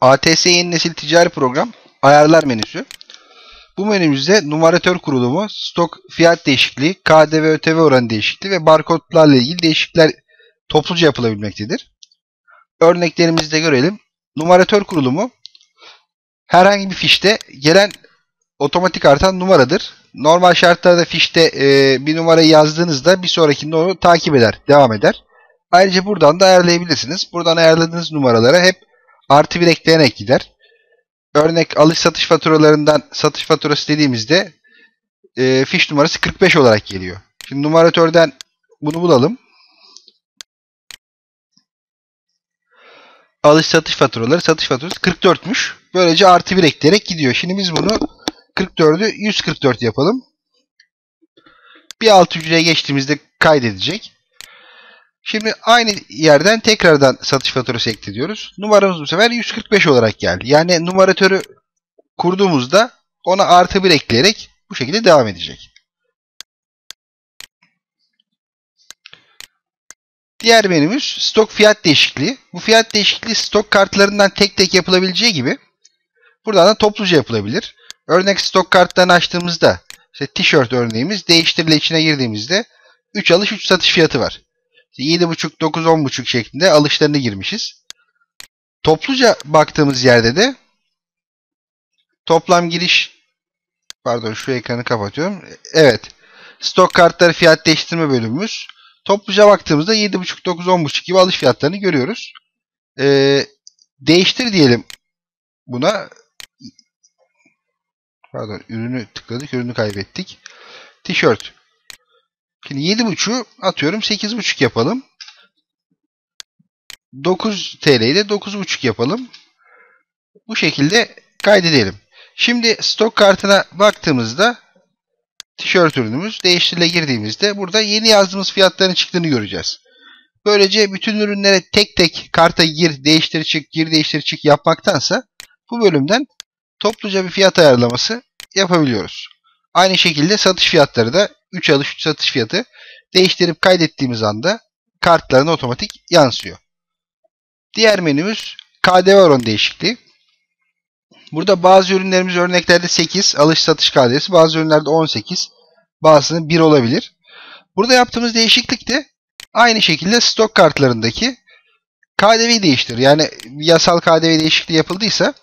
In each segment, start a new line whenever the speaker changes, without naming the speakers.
ATS yeni nesil ticari program ayarlar menüsü. Bu menümüzde numaratör kurulumu, stok fiyat değişikliği, KDV ÖTV oranı değişikliği ve barkodlarla ilgili değişiklikler topluca yapılabilmektedir. Örneklerimizi de görelim. Numaratör kurulumu herhangi bir fişte gelen otomatik artan numaradır. Normal şartlarda fişte e, bir numarayı yazdığınızda bir sonrakinde onu takip eder, devam eder. Ayrıca buradan da ayarlayabilirsiniz. Buradan ayarladığınız numaralara hep artı bir ekleyerek gider. Örnek alış satış faturalarından satış faturası dediğimizde e, fiş numarası 45 olarak geliyor. Şimdi numaratörden bunu bulalım. Alış satış faturaları satış faturası 44'müş. Böylece artı bir ekleyerek gidiyor. Şimdi biz bunu 44'ü 144 yapalım. Bir alt hücreye geçtiğimizde kaydedecek. Şimdi aynı yerden tekrardan satış faturası eklediyoruz. Numaramız bu sefer 145 olarak geldi. Yani numaratörü kurduğumuzda ona artı bir ekleyerek bu şekilde devam edecek. Diğer menümüz stok fiyat değişikliği. Bu fiyat değişikliği stok kartlarından tek tek yapılabileceği gibi buradan da topluca yapılabilir. Örnek stok kartlarını açtığımızda işte tişört örneğimiz değiştirile içine girdiğimizde 3 alış 3 satış fiyatı var. 7.5, 9, 10.5 şeklinde alışlarını girmişiz. Topluca baktığımız yerde de toplam giriş pardon şu ekranı kapatıyorum. Evet. Stok kartları fiyat değiştirme bölümümüz. Topluca baktığımızda 7.5, 9, 10.5 gibi alış fiyatlarını görüyoruz. Ee, değiştir diyelim buna. Pardon ürünü tıkladık. Ürünü kaybettik. Tişört. Şimdi 7.5'u atıyorum 8.5 yapalım. 9 TL'yi de 9.5 yapalım. Bu şekilde kaydedelim. Şimdi stok kartına baktığımızda tişört ürünümüz değiştirile girdiğimizde burada yeni yazdığımız fiyatların çıktığını göreceğiz. Böylece bütün ürünlere tek tek karta gir, değiştir, çık, gir, değiştir, çık yapmaktansa bu bölümden topluca bir fiyat ayarlaması yapabiliyoruz. Aynı şekilde satış fiyatları da 3 alış 3 satış fiyatı değiştirip kaydettiğimiz anda kartlarına otomatik yansıyor. Diğer menümüz KDV oranı değişikliği. Burada bazı ürünlerimiz örneklerde 8 alış satış KDV'si, bazı ürünlerde 18, bazısının 1 olabilir. Burada yaptığımız değişiklik de aynı şekilde stok kartlarındaki KDV'yi değiştir. Yani yasal KDV değişikliği yapıldıysa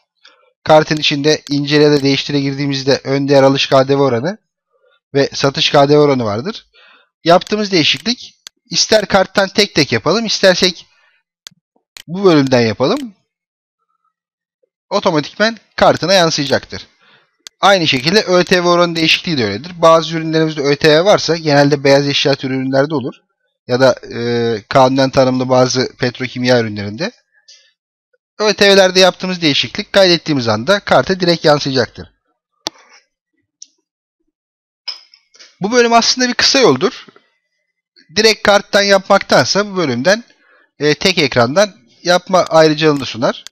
kartın içinde incele de değiştire girdiğimizde ön değer alış KDV oranı ve satış KDV oranı vardır. Yaptığımız değişiklik ister karttan tek tek yapalım istersek bu bölümden yapalım. Otomatikmen kartına yansıyacaktır. Aynı şekilde ÖTV oranı değişikliği de öyledir. Bazı ürünlerimizde ÖTV varsa genelde beyaz eşya türü ürünlerde olur. Ya da e, kanunen tanımlı bazı petrokimya ürünlerinde. ÖTV'lerde yaptığımız değişiklik kaydettiğimiz anda karta direkt yansıyacaktır. Bu bölüm aslında bir kısa yoldur. Direkt karttan yapmaktansa bu bölümden e, tek ekrandan yapma ayrıcalığını sunar.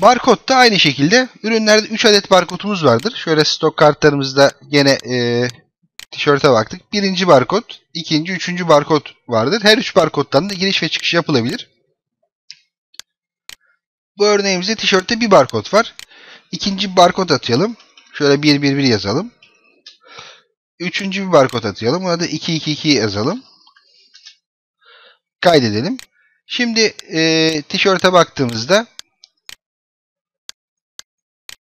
Barkod da aynı şekilde ürünlerde 3 adet barkodumuz vardır. Şöyle stok kartlarımızda gene e, tişörte baktık. Birinci barkod, ikinci, üçüncü barkod vardır. Her üç barkoddan da giriş ve çıkış yapılabilir. Bu örneğimizde tişörtte bir barkod var. İkinci barkod atayalım. Şöyle 111 yazalım. Üçüncü bir barkod atayalım. Buna da 222 yazalım. Kaydedelim. Şimdi e, tişörte baktığımızda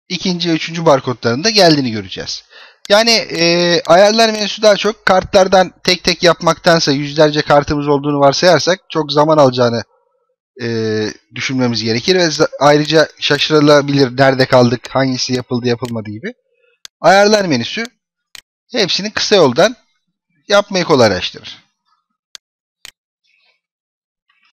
ikinci ve üçüncü barkodlarında geldiğini göreceğiz. Yani e, ayarlar menüsü daha çok kartlardan tek tek yapmaktansa yüzlerce kartımız olduğunu varsayarsak çok zaman alacağını e, düşünmemiz gerekir ve ayrıca şaşırılabilir nerede kaldık, hangisi yapıldı yapılmadı gibi. Ayarlar menüsü hepsini kısa yoldan yapmayı kolaylaştırır.